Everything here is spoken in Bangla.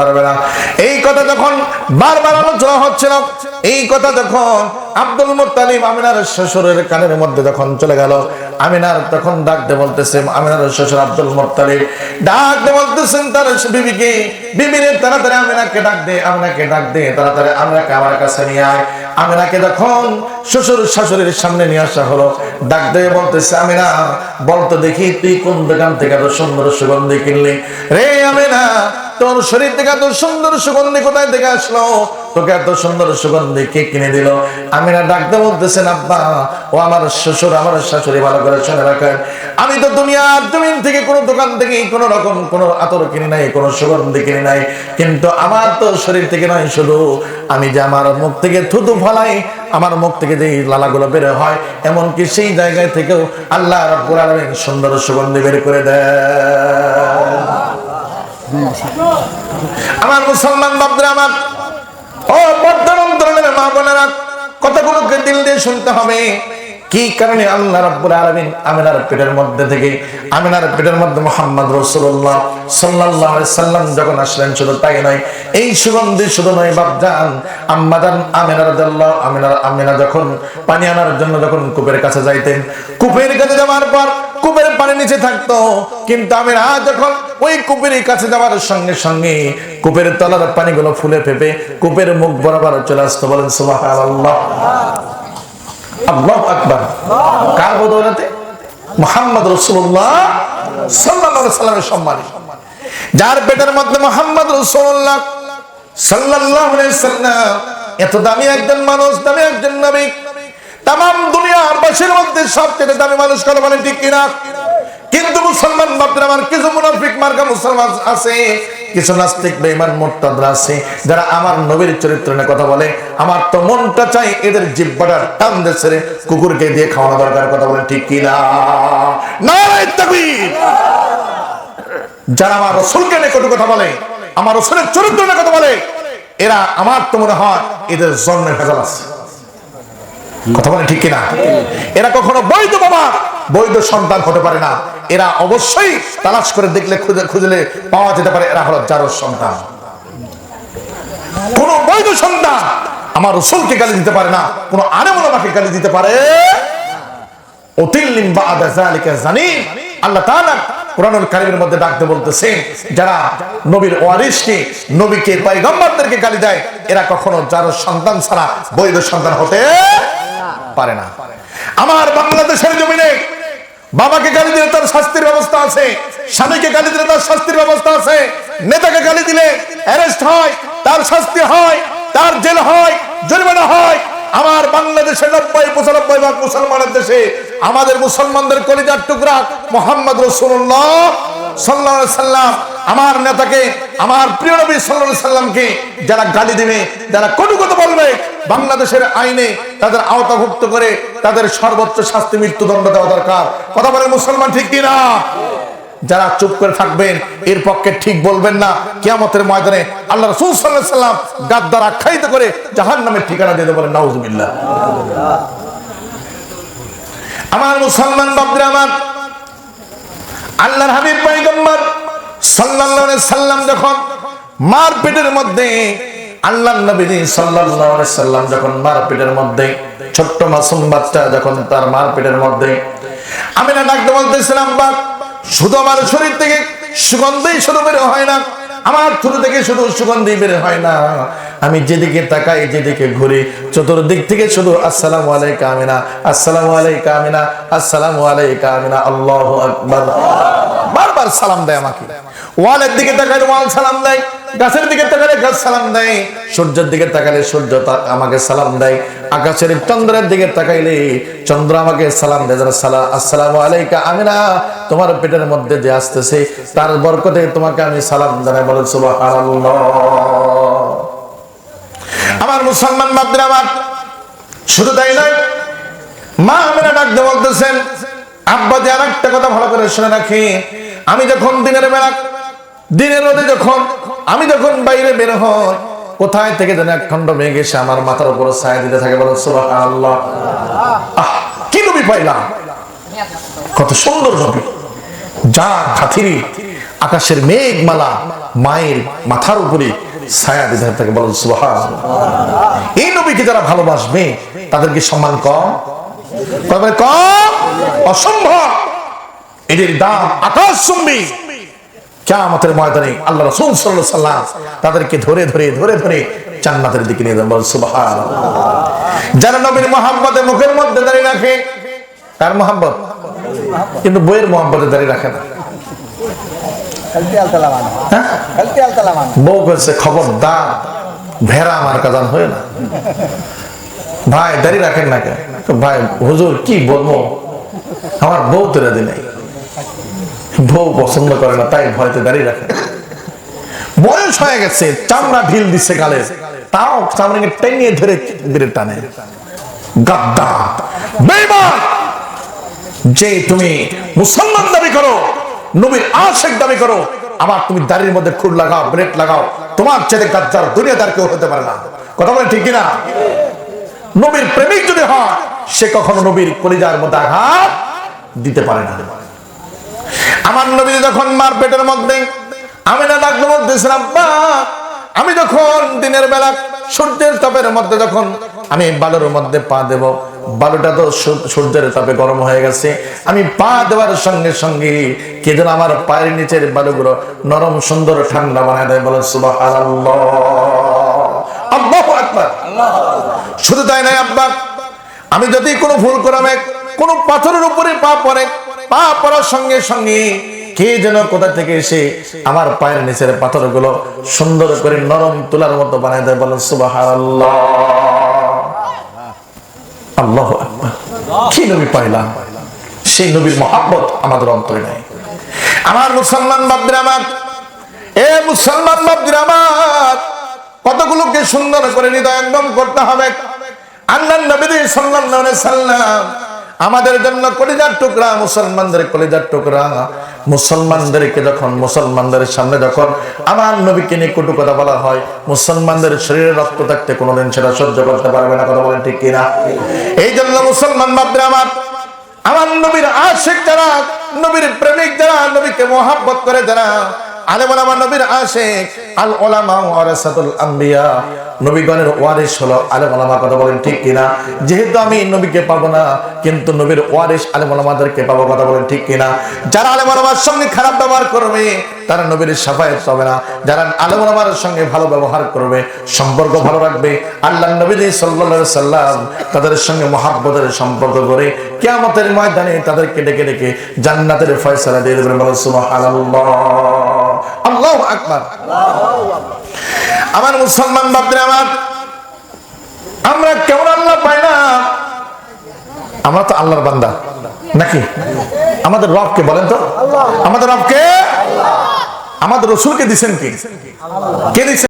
পারবে না এই কথা যখন বারবার আলোচনা হচ্ছিল, এই কথা যখন আব্দুল মুত্তালিব আমিনার শ্বশুরের কানের মধ্যে যখন চলে গেল, আমিনার তখন ডাকতে বলতেছে আমিনার শ্বশুর আব্দুল মুত্তালিব ডাকতে বলতেছেন তার বিবিকে বিবিরে তাড়াতাড়ি আমিনাকে ডাক দে, আমিনাকে ডাক দে, তাড়াতাড়ি আমিনাকে আমার কাছে নিয়ে আয়। আমিনাকে যখন শ্বশুর শাশুড়ির সামনে নিয়ে আসা হলো, ডাক দিয়ে বলতেছে, আমিনা বলতো দেখি তুই কোন দোকান থেকে এত সুন্দর সুগন্ধি কিনলি? রে, আমিনা তোর শরীর থেকে এত সুন্দর সুগন্ধি কোথায় থেকে আসলো? তোকে এত সুন্দর সুগন্ধি কে কিনে দিল? আমিনা ডাকতে বলতেছেন, আব্বা, ও আমার শ্বশুর, আমার শাশুড়ি ভালো করে শুনে রাখেন। আমি তো দুনিয়ার জমিন থেকে কোনো দোকান থেকে কোনো রকম কোনো আতর কিনি নাই, কোনো সুগন্ধি কিনি নাই। কিন্তু আমার তো শরীর থেকে নয় শুধু। আমি যে আমার মুখ থেকে থুতু ফলাই, আমার মুখ থেকে যে লালাগুলো বের হয়, এমনকি সেই জায়গায় থেকেও আল্লাহ রাব্বুল আলামিন সুন্দর সুগন্ধি বের করে দেয় আমার মুসলমান বাবদের আমার ও বদ্ধ ধরনের মা বোনেরা কথাগুলোকে দিল দিয়ে শুনতে হবে। কি কারণে আল্লাহ রাব্বুল আলামিন আমিনার পেটের মধ্যে থেকে, আমিনার পেটের মধ্যে মুহাম্মদ রাসূলুল্লাহ সাল্লাল্লাহু আলাইহি সাল্লাম যখন আসলেন, শুধু তাই নয়, এই সুগন্ধি শুধু নয়, বাপজান, আম্মাজান আমিনা রাদিয়াল্লাহু, আমিনা আমিনা যখন পানি আনার জন্য যখন কূপের কাছে যাইতেন, কূপের কাছে যাওয়ার পর কূপের পানি নিচে থাকতো, কিন্তু আমিনা যখন ওই কূপের কাছে যাওয়ার সঙ্গে সঙ্গে কূপের তলার পানিগুলো ফুলে ফেপে, কূপের মুখ বরাবর চলে আসতো, বলেন সুবহানাল্লাহ। আল্লাহু আকবার। কার বদৌলতে? মুহাম্মদ সাল্লাল্লাহু সাল্লামের সম্মানে। যার পেটের মধ্যে মুহাম্মদ সাল্লাম, এত দামি একজন মানুষ, দামি একজন নবী তাম দুনিয়ার বাসীর মধ্যে সবচেয়ে দামি মানুষ করে বলে ঠিক কিনা? কিন্তু মুসলমান বাপরা আমার কিছু মুনাফিক মার্কা মুসলমান আছে কিছু নাস্তিক বেঈমান মুরতাদরা আছে, যারা আমার নবীর চরিত্র নিয়ে কথা বলে, আমার তো মনটা চাই এদের জিব্বাটা টান দেশে কুকুরকে দিয়ে খাওয়ানো দরকার, কথা বলে ঠিক কি না যারা আমার রসুলকে নিয়ে কটু কথা বলে, আমার রসুলের চরিত্র নিয়ে কথা বলে, এরা আমার তো মনে হয় এদের জন্মে ভেজাল আছে। কথা বলে ঠিক কিনা? এরা কখনো বৈধ বাবা, বৈধ সন্তান হতে পারে না। এরা অবশ্যই তালাশ করে দেখলে খুঁজে খুঁজলে পাওয়া যেতে পারে, এরা হলো জারোর সন্তান। কোন বৈধ সন্তান আমার রসুলকে গালি দিতে পারে না, কোন আনেমুলামাকে গালি দিতে পারে। যারা নবীর নবীকে গালি দেয়, এরা কখনো সন্তান ছাড়া বৈধ সন্তান হতে পারে না। আমার বাংলাদেশের জমিনে বাবাকে গালি দিলে তার শাস্তির ব্যবস্থা আছে, স্বামীকে গালি দিলে তার শাস্তির ব্যবস্থা আছে, নেতাকে গালি দিলে অ্যারেস্ট হয়, তার শাস্তি হয়, তার জেল হয়, জরিমানা হয়। আমার বাংলাদেশে নব্বই, পঁচানব্বই ভাগ মুসলমানের দেশে আমাদের মুসলমানদের কলিজার টুকরা মোহাম্মদ রসুল্লাহ আমার নেতাকে, আমার প্রিয় নবী সাল্লামকে যারা গালি যারা বলবে, বাংলাদেশের আইনে তাদের আওতাভুক্ত করে তাদের সর্বোচ্চ শাস্তি, মৃত্যুদণ্ড দেওয়া দরকার। কথা বলে মুসলমান ঠিক কিনা? যারা চুপ করে থাকবেন, এর পক্ষে ঠিক বলবেন না। কিয়ামতের ময়দানে আল্লাহ রসুল সাল্লাহ সাল্লাম গাদ্দার আখ্যায়িত করে জাহান নামের ঠিকানা দিতে বলেন, নাউজুবিল্লাহ। আমার মুসলমান বাবরা আমার আল্লাহর হাবিব পয়গম্বর সাল্লাল্লাহু সাল্লাম যখন মার পেটের মধ্যে, আল্লাহর নবী সাল্লাল্লাহু আলাইহি সাল্লাম যখন মার পেটের মধ্যে, ছোট্ট মাসুম বাচ্চা যখন তার মার পেটের মধ্যে আমি না ডাকতে বলতেছিলাম, বাপ, শুধু আমার শরীর থেকে সুগন্ধই শুধু বের হয় না। আমার থুরু থেকে শুধু সুগন্ধি বের হয় না। আমি যেদিকে তাকাই, যেদিকে ঘুরি, চতুর্দিক থেকে শুধু আসসালাম আলাইকা আমিনা, আসসালাম আলাইকা আমিনা, আসসালাম আলাইকা আমিনা, আল্লাহু বারবার সালাম দেয় আমাকে। ওয়ালের দিকে তাকালে ওয়াল সালাম দেয়, গাছের দিকে তাকালে গাছ সালাম দেয়, সূর্যের দিকে তাকালে সূর্য আমাকে সালাম দেয়, আকাশের চন্দ্রের দিকে তাকাইলে চন্দ্র আমাকে সালাম দেয়, যারা সালা আসসালামু আলাইকা আমিনা, তোমার পেটের মধ্যে যে আসতেছে, তার বরকতে তোমাকে আমি সালাম জানাই, বলে সুবহানাল্লাহ। আমার মুসলমান আমার শুধু তাই নয়, মা আমিনা ডাকতে বলতেছেন, আব্বা যে আর একটা কথা ভালো করে শুনে রাখি, আমি যখন দিনের বেলা দিনের রোদে যখন আমি যখন বাইরে বের হই, কোথায় থেকে যেন এক খণ্ড মেঘ এসে আমার মাথার উপর ছায়া দিতে থাকে বলো সুবহানাল্লাহ। আহ, কি নবী পাইলাম? কত সুন্দর নবী। যা খাতিরি আকাশের মেঘমালা মায়ের মাথার উপরে ছায়া দিতে থাকে, বলেন সুবহান এই নবীকে যারা ভালোবাসবে, তাদেরকে সম্মান কম? কম? অসম্ভব। এদের দাম আকাশ চুম্বি। কেয়ামতের ময়দানে আল্লাহ রাসূল সাল্লাল্লাহু আলাইহি সাল্লাম তাদেরকে ধরে ধরে ধরে ধরে জান্নাতের দিকে নিয়ে যান। বল সুবহানাল্লাহ। যারা নবীর মহাব্বতে মুখের মধ্যে দাঁড়িয়ে রাখে তার মহাব্বত? কিন্তু বইয়ের মহাব্বতে দাঁড়িয়ে রাখে না। হ্যাঁ? বউ খবরদার ভেড়া আমার কাজান হয়ে না। ভাই দাঁড়িয়ে রাখেন না কেন? তো ভাই হুজুর কি বলব? আমার বউ তো রাজি নেই। বউ পছন্দ করে না, তাই ভয়তে দাঁড়িয়ে রাখে। বয়স হয়ে গেছে, চামড়া ঢিল দিচ্ছে গালে। তাও চামড়াকে টেনে ধরে বেড়ে টানে। গাদ্দা। বেঈমান! যে তুমি মুসলমান দাবি করো নবীর আশেক দাবি করো, আবার তুমি দাড়ির মধ্যে খুর লাগাও ব্রেড লাগাও, তোমার ছেলে গাদ্দার দুনিয়াদার কেউ হতে পারে না। কথা বলে ঠিক কিনা? নবীর প্রেমিক যদি হয়, সে কখনো নবীর কলিজার মধ্যে আঘাত দিতে পারে না। আমার নবী যখন মার পেটের মধ্যে আমি না ডাকলো বলতেছিলাম আব্বা আমি যখন দিনের বেলা সূর্যের তাপের মধ্যে যখন আমি বালুর মধ্যে পা দেব, বালুটা তো সূর্যের তাপে গরম হয়ে গেছে, আমি পা দেওয়ার সঙ্গে সঙ্গে কে যেন আমার পায়ের নিচের বালুগুলো নরম, সুন্দর, ঠান্ডা বানায় দেয়, বলে শুধু তাই নাই আব্বা, আমি যদি কোনো ভুল করামে কোনো পাথরের উপরে পা পড়ে পা পড়ার সঙ্গে সঙ্গে কে যেন কোথা থেকে এসে আমার পায়ের নিচের পাথরগুলো সুন্দর করে নরম তুলার মতো বানায় দেয় বলেন সুবাহ আল্লাহ কি নবী পাইলাম? সেই নবীর মহাব্বত আমাদের অন্তরে নাই। আমার মুসলমান বাবদের আমার, এ মুসলমান বাবদের আমার, কতগুলোকে সুন্দর করে হৃদয়ঙ্গম করতে হবে। আল্লাহ নবী সাল্লাল্লাহু আলাইহি সাল্লাম আমাদের জন্য কলিজার টুকরা, মুসলমানদের কলিজার টুকরা। মুসলমানদেরকে যখন, মুসলমানদের সামনে যখন আমার নবীকে নিয়ে কটু কথা বলা হয়, মুসলমানদের শরীরে রক্ত থাকতে কোনোদিন সেটা সহ্য করতে পারবে না, কথা বলেন ঠিক কিনা? এই জন্য মুসলমান বাবরা আমার আমার নবীর আশেক যারা, নবীর প্রেমিক যারা, নবীকে মোহাব্বত করে যারা নবীগণের কথা বলেন ঠিক কিনা? যেহেতু আমি নবীকে না, কিন্তু নবীর কথা বলেন ঠিক যারা সঙ্গে করবে, তারা যারা সঙ্গে ভালো ব্যবহার করবে, সম্পর্ক ভালো রাখবে, আল্লাহ নবী সাল্লাম তাদের সঙ্গে মহাব্বতের সম্পর্ক করে কিয়ামতের ময়দানে তাদেরকে ডেকে ডেকে জান্নাতের ফয়সালা দিয়ে দেবেন আমার মুসলমান বাপরে আমার আমরা কেমন আল্লাহ পাই না? আমরা তো আল্লাহর বান্দা। নাকি? আমাদের রবকে বলেন তো। আমাদের রবকে আমাদের রসুলকে দিছেন কি? কে দিচ্ছেন